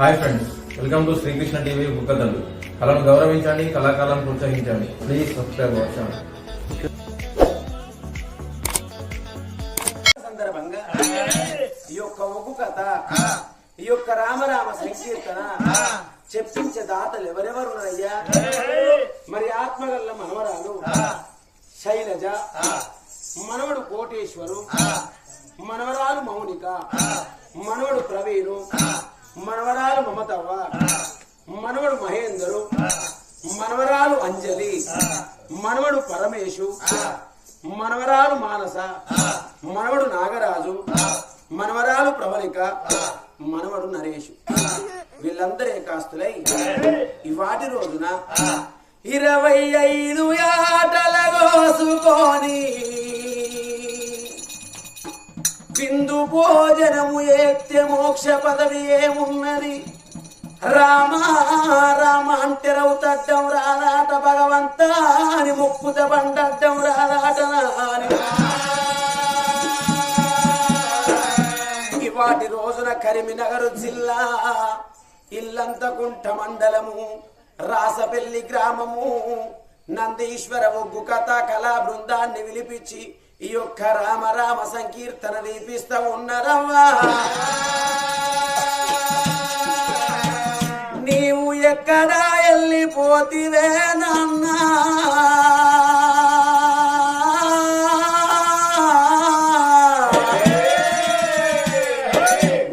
Hi friends welcome to Srikrishna TV బుక్కదండు కళను గౌరవించండి కళాకాలను ప్రోత్సహించండి. ప్లీజ్ సబ్స్క్రైబ్ అవర్ ఛానల్ సందర్భంగా ఈ యొక్క ఒగ్గు కథ ఈ యొక్క రామరామ సంకీర్తన చెప్పించే దాతలు ఎవరెవరున్నారయ్యా మరి ఆత్మగల్ల మనవరాలు శైలజ మనవడు కోటేశ్వరు మనవరాలు మౌనిక మనవడు ప్రవీణు మనవరాలు మమతవ్వ. మనవడు మహేందరు. మనవరాలు అంజలి. మనవడు పరమేశు. మనవరాలు మానస. మనవడు నాగరాజు. మనవరాలు ప్రవళిక. మనవడు నరేషు. వీళ్ళందరూ ఏకాస్తులై ఇవాటి రోజున ఇరవై ఐదు ఆటల కోసుకొని సింధు భోజనము ఏత్య మోక్ష పదవి ఏమున్నది రామ రామ అంటే రౌతడ్డం రాలాట భగవంత అని ముక్కుత బండడ్డం రాలాట ఇవాటి రోజున కరీంనగర్ జిల్లా ఇల్లంతకుంట మండలము రాసపల్లి గ్రామము నందీశ్వర ఒగ్గు కథ కళా బృందాన్ని విలిపించి ఈ యొక్క రామ రామ సంకీర్తన వీపిస్తా ఉన్నరవ్వా నీవు ఎక్కడా వెళ్ళిపోతివే నాన్నా.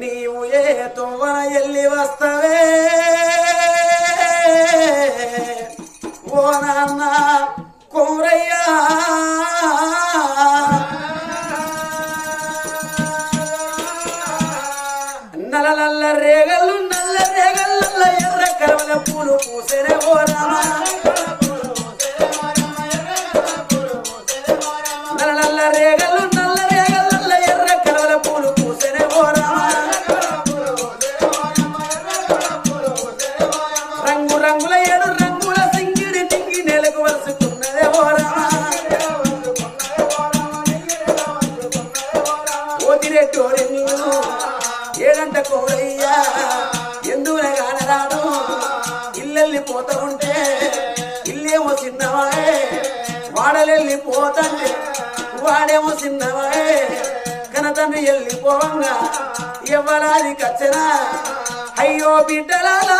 నీవు ఏ తోవన ఎల్లి వస్తవే? ఓ నాన్నా. పోత ఉంటే ఇల్లేమో చిన్నవాయే వాడలెళ్ళి పోతంటే వాడేమో చిన్నవాయే కనతండ్రి వెళ్ళిపోవంగా ఎవరాది కచ్చనా? అయ్యో బిడ్డలాలా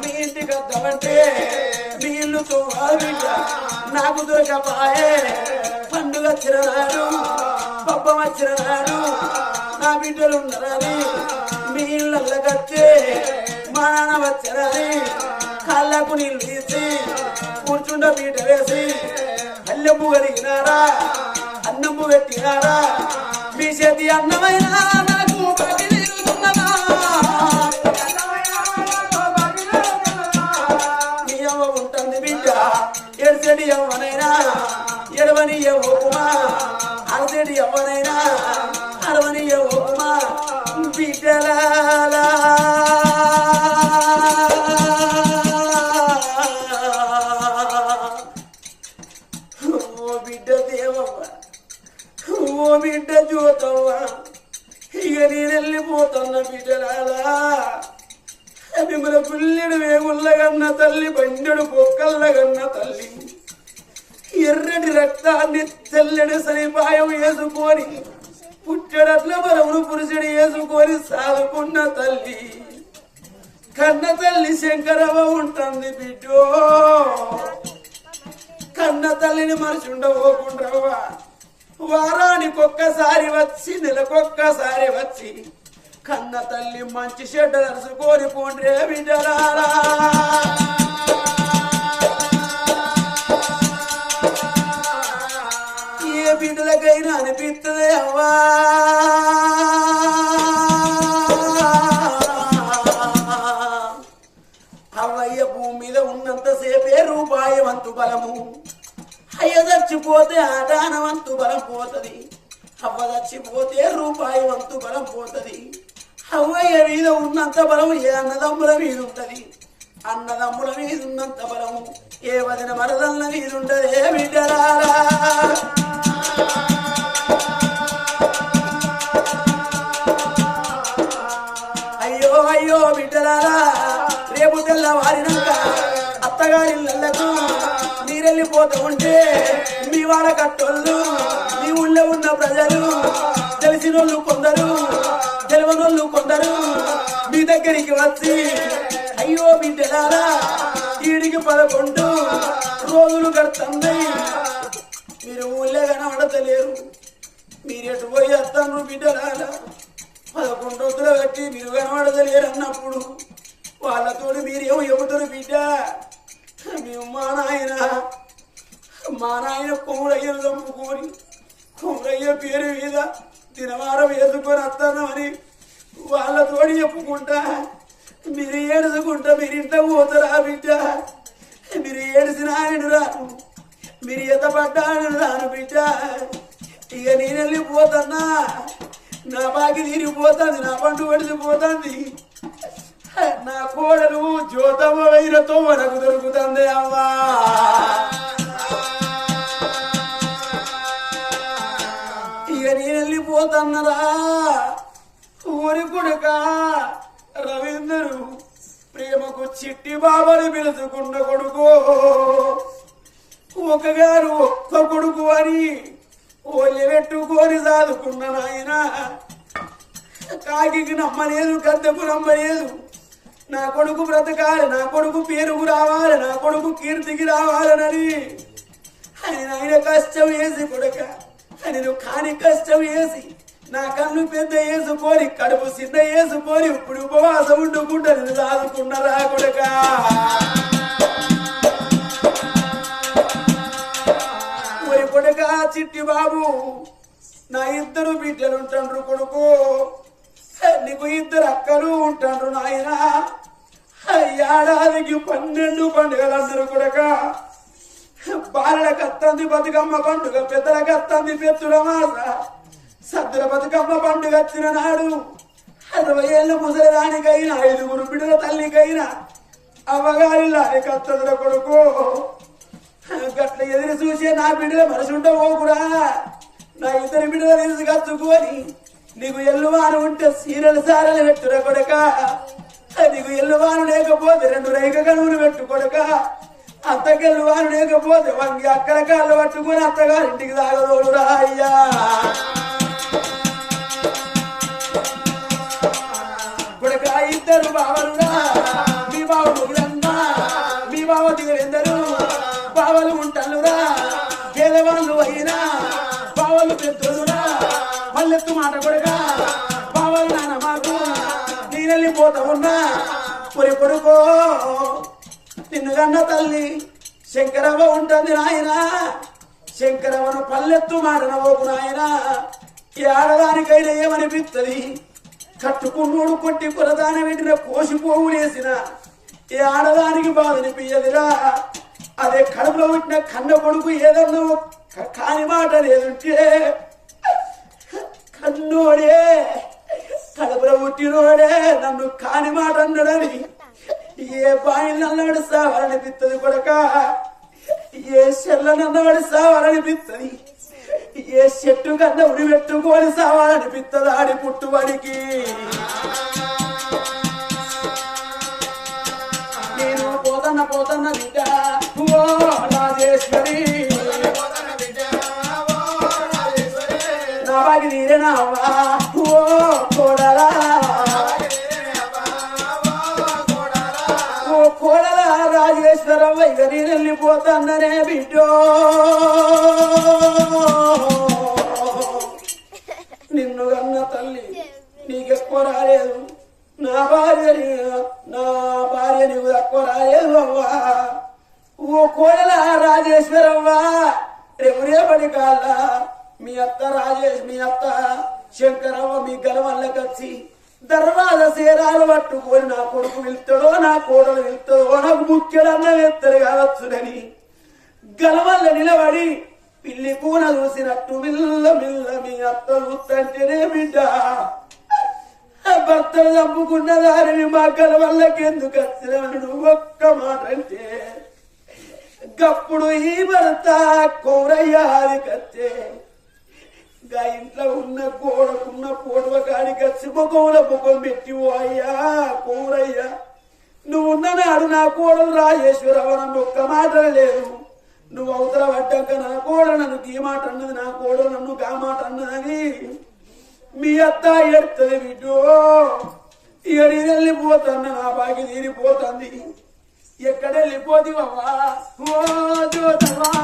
మీ ఇంటికి వద్దామంటే మీ ఇల్లు ఆ బిడ్డ నాకు దొరకపాయే పండుగ వచ్చిన నాడు పబ్బం వచ్చిన నా బిడ్డలు ఉన్నారని మీ ఇళ్ళల్లో కట్టే మా నాన్న వచ్చారని కాళ్ళకు నీళ్ళు తీసి కూర్చుండ బీట వేసి అల్లెమ్ము కలిగినారా అన్నము పెట్టినారా? మీ చేతి అన్నమైన నాకు ఎడసెడి ఎవరైనా ఎడవని ఎవ్వమా అరసెడి ఎవరైనా అరవని ఎవ్వమా రక్తాన్ని తెల్లడి సరిపాయం వేసుకొని పుట్టడట్ల బలమును పురుషుడు వేసుకొని సాగుకున్న తల్లి. కన్న తల్లి శంకరవ ఉంటుంది బిడ్డో. కన్న తల్లిని మనిషి ఉండబోకుంటావా వారానికొక్కసారి వచ్చి నెలకొక్కసారి వచ్చి కన్న తల్లి మంచి చెడ్డ నడుచుకొని పోండ్రే బిడ్డలారా. ఏ అనిపిస్తుంది అవ్వా అవ్వయ్య భూమి మీద ఉన్నంతసేపే రూపాయి వంతు బలము అయ్య చచ్చిపోతే ఆదానవంతు బలం పోతుంది అవ్వ చచ్చిపోతే రూపాయి వంతు బలం పోతుంది అవ్వయ్య మీద ఉన్నంత బలం ఏ అన్నదమ్ముల మీద ఉంటుంది అన్నదమ్ముల మీద ఉన్నంత బలము ఏ వదిన మరదల్ల మీద ఉండదే ఏ అయ్యో అయ్యో బిడ్డలారా రేపు తెల్లవారినాక నల్లకు మీరెళ్ళిపోతూ ఉంటే మీ వాళ్ళ కట్టోళ్ళు మీ ఊళ్ళో ఉన్న ప్రజలు తెలిసినోళ్ళు కొందరు తెలివనోళ్ళు కొందరు మీ దగ్గరికి వచ్చి అయ్యో బిడ్డలారా ఈడికి పదకొండు రోజులు కడుతుంది మీరు కనబడతలేరు మీరు ఎటు పోయి వస్తాను బిడ్డలారా? పదకొండు వద్దులు కట్టి మీరు కనబడతలేరు అన్నప్పుడు వాళ్ళతో మీరేమో చెబుతారు బిడ్డ? మేము మా నాయన మా నాయన కొమురయ్యను చంపుకొని కొమురయ్య పేరు మీద దినవారం వేసుకొని వస్తానమని వాళ్ళతో చెప్పుకుంటా మీరు ఏడుచుకుంటా మీరు ఇంట పోతారా బిడ్డ? మీరు ఏడిసిన ఆయన రాను. మీరు ఎంత పడ్డాను రాను బిడ్డ ఇక నేను వెళ్ళిపోతున్నా. నా బాకి తీరిపోతుంది నా పండు పడిపోతుంది. నా కోడలు జ్యోతమ్మ వైరతో మనకు దొరుకుతుంది అమ్మా. ఇక నేను వెళ్ళిపోతున్నరా. ఊరి కొడుక రవీందరు ప్రేమకు చిట్టి బాబని పిలుచుకున్న కొడుకో. ఒకగారు ఒక్క కొడుకు అని ఒళ్ళి పెట్టుకోని సాదుకున్న నాయన. కాకి నమ్మలేదు గద్దెకు నమ్మలేదు. నా కొడుకు బ్రతకాలి నా కొడుకు పేరుకు రావాలి నా కొడుకు కీర్తికి రావాలనని. ఆయన ఆయన కష్టం వేసి కొడక నేను కాని కష్టం వేసి నా కన్ను పెద్ద వేసుకొని కడుపు చిన్న వేసుకొని ఇప్పుడు ఉపవాసం ఉండుకుంటే నేను సాదుకున్నరా కొడక. బాబు నా ఇద్దరు బిడ్డలు ఉంటాండ్రు కొడుకు. నీకు ఇద్దరు అక్కలు ఉంటాండ్రు నాయన. ఏడాదికి పన్నెండు పండుగలు అందరు కొడక. బాలలకు అత్తంది బతుకమ్మ పండుగ పెద్దలకు అత్తంది పెత్తుల మాస సద్దుల బతుకమ్మ పండుగ వచ్చిన నాడు అరవై ఏళ్ళ ముసలిదానికైనా ఐదుగురు బిడ్డల తల్లికైనా అవ్వగారి లాయక అత్తదుల కొడుకు. గట్ల ఎదురు చూసే నా బిడ్డల మనసు ఉంటే కూడా నా ఇద్దరు బిడ్డల చూపుకొని నీకు ఎల్లువారు ఉంటే సీరలు సారలు పెట్టురా కొడక. నీకు ఎల్లువారు లేకపోతే రెండు రేఖ కనువులు పెట్టు కొడక. అత్తకెళ్ళువారు లేకపోతే వంగి అక్కడ కాళ్ళు పట్టుకొని అత్తగారింటికి తాగదోడురా అయ్యా. కొడక ఇద్దరు బావలురా. మీ బావ ముగ్గురన్నా మీ బావ ఎందరు? పావలు ఉంటారురా పేదవాళ్ళు అయినా బావలు పెద్దలురా మళ్ళెత్తు మాట కొడగా పావలు నాన్న మాకు నేనెళ్ళిపోతా ఉన్నా. పొరి కొడుకో నిన్ను కన్న తల్లి శంకరవ్వ ఉంటుంది నాయన. శంకరవ్వను పల్లెత్తు మాట నవ్వకు నాయన. ఈ ఆడదానికైనా ఏమనిపిస్తుంది కట్టుకున్నోడు కొట్టి కులదాన పెట్టిన కోసిపోవులేసిన. ఈ ఆడదానికి బాధనిపించదురా అదే కడుపులో పుట్టిన కన్న కొడుకు ఏదన్నా కాని మాట లేదుంటే కన్నోడే కడుపులో పుట్టినోడే నన్ను కాని మాట అన్నాడని ఏ బాయిల్ అన్నాడు సావాలనిపిస్తుంది కొడక? ఏ చెల్లనన్నాడు సావాలనిపిస్తుంది ఏ చెట్టు కన్నా ఉడి పెట్టుకొని సావాలనిపిస్తుంది ఆడి పుట్టుబడికి? బాగి ఓ కోడలా. ఓ కోడల రాజేశ్వరమ్మ ఇక వెళ్ళిపోతాననే బిడ్డో. నిన్ను కన్న తల్లి నీకెక్కువ రాలేదు. నా భార్య నా భార్య నీకు తక్కువ రాలేదు అవ్వా. ఓ కోడలా రాజేశ్వరవ్వా రేపు రేపటి కాళ్ళ మీ అత్త రాజేష్ మీ అత్త శంకరమ్మ మీ గలవల్లకి వచ్చి దర్వాజ సేరాలు పట్టుకొని నా కొడుకు వెళ్తాడో నా కోడలు వెళ్తాడో నాకు ముఖ్యుడన్న వెళ్తాడు కావచ్చునని గలవల్ల నిలబడి పిల్లి కూన చూసినట్టు మిల్ల మిల్ల మీ అత్త చూస్తంటేనే బిడ్డ. భర్తలు చంపుకున్న దారిని మా గలవల్లకి ఎందుకు వచ్చినావు? నువ్వు ఒక్క మాట అంటే గప్పుడు ఈ భర్త కోరయ్యాది కత్తే గా ఇంట్లో ఉన్న గోడకున్న పోటువ కాడికి వచ్చి ముఖంలో ముఖం పెట్టి ఓ అయ్యా కూరయ్యా నువ్వు ఉన్న నాడు నా కోడలు రాజేశ్వరరావు నన్ను ఒక్క మాట లేదు నువ్వు అవతల పడ్డాక నా కోడ నన్ను ఈ మాట అన్నది నా కోడ నన్ను గా మాట అన్నదని మీ అత్త ఎడుతుంది బిడ్డో. ఇయడి వెళ్ళిపోతాను నా బాగి తీరిపోతుంది. ఎక్కడ వెళ్ళిపోతివమ్మా బాబా